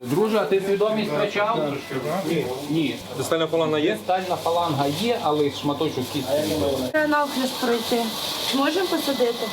Друже, а ти свідомість втрачав? Ні. Ні. Дистальна фаланга є? Дистальна фаланга є, але шматочок кістки. Треба навхрест пройти. Можемо посадити?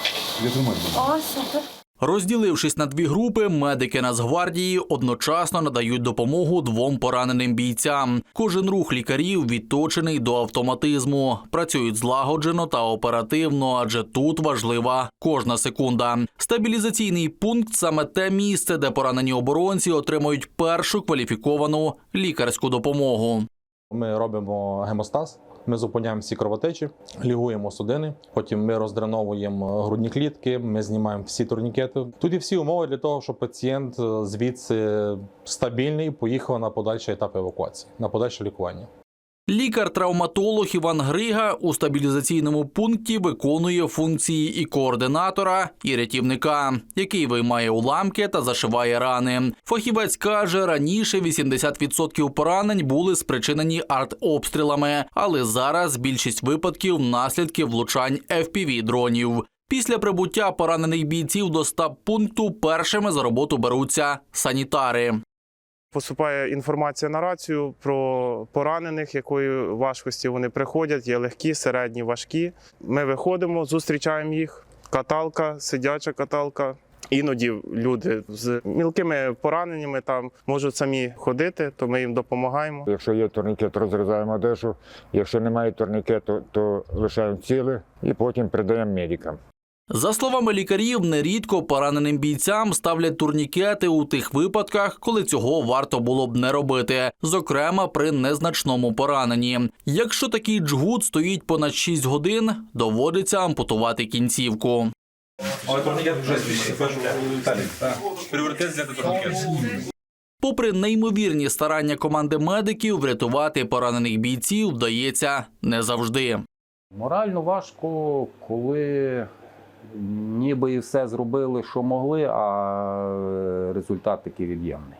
О, супер. Розділившись на дві групи, медики Нацгвардії одночасно надають допомогу двом пораненим бійцям. Кожен рух лікарів відточений до автоматизму. Працюють злагоджено та оперативно, адже тут важлива кожна секунда. Стабілізаційний пункт саме те місце, де поранені оборонці отримують першу кваліфіковану лікарську допомогу. Ми робимо гемостаз. Ми зупиняємо всі кровотечі, лігуємо судини. Потім ми роздреновуємо грудні клітки, ми знімаємо всі турнікети. Тут є всі умови для того, щоб пацієнт е, звідси стабільний поїхав на подальший етап евакуації, на подальше лікування. Лікар-травматолог Іван Грига у стабілізаційному пункті виконує функції і координатора, і рятівника, який виймає уламки та зашиває рани. Фахівець каже, раніше 80% поранень були спричинені артобстрілами, але зараз більшість випадків наслідки влучань FPV-дронів. Після прибуття поранених бійців до стаб пункту першими за роботу беруться санітари. Поступає інформація на рацію про поранених, якої важкості вони приходять. Є легкі, середні, важкі. Ми виходимо, зустрічаємо їх. Каталка, сидяча каталка. Іноді люди з мілкими пораненнями там можуть самі ходити, то ми їм допомагаємо. Якщо є турнікет, розрізаємо одежу. Якщо немає турнікету, то лишаємо ціле і потім передаємо медикам. За словами лікарів, нерідко пораненим бійцям ставлять турнікети у тих випадках, коли цього варто було б не робити, зокрема при незначному пораненні. Якщо такий джгут стоїть понад 6 годин, доводиться ампутувати кінцівку. Але турнікет вже в першому етапі. Пріоритет взяти турнікет. Попри неймовірні старання команди медиків, врятувати поранених бійців вдається не завжди. Морально важко, коли ніби і все зробили, що могли, а результат такий від'ємний.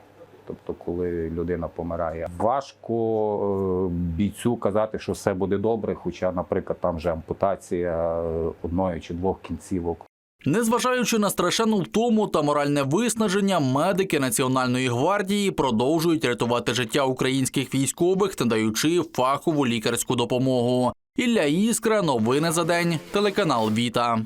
Тобто, коли людина помирає, важко е, бійцю казати, що все буде добре, хоча, наприклад, там вже ампутація е, одної чи двох кінцівок. Незважаючи на страшенну втому та моральне виснаження, медики Національної гвардії продовжують рятувати життя українських військових, надаючи фахову лікарську допомогу. Ілля Іскра, новини за день, телеканал Віта.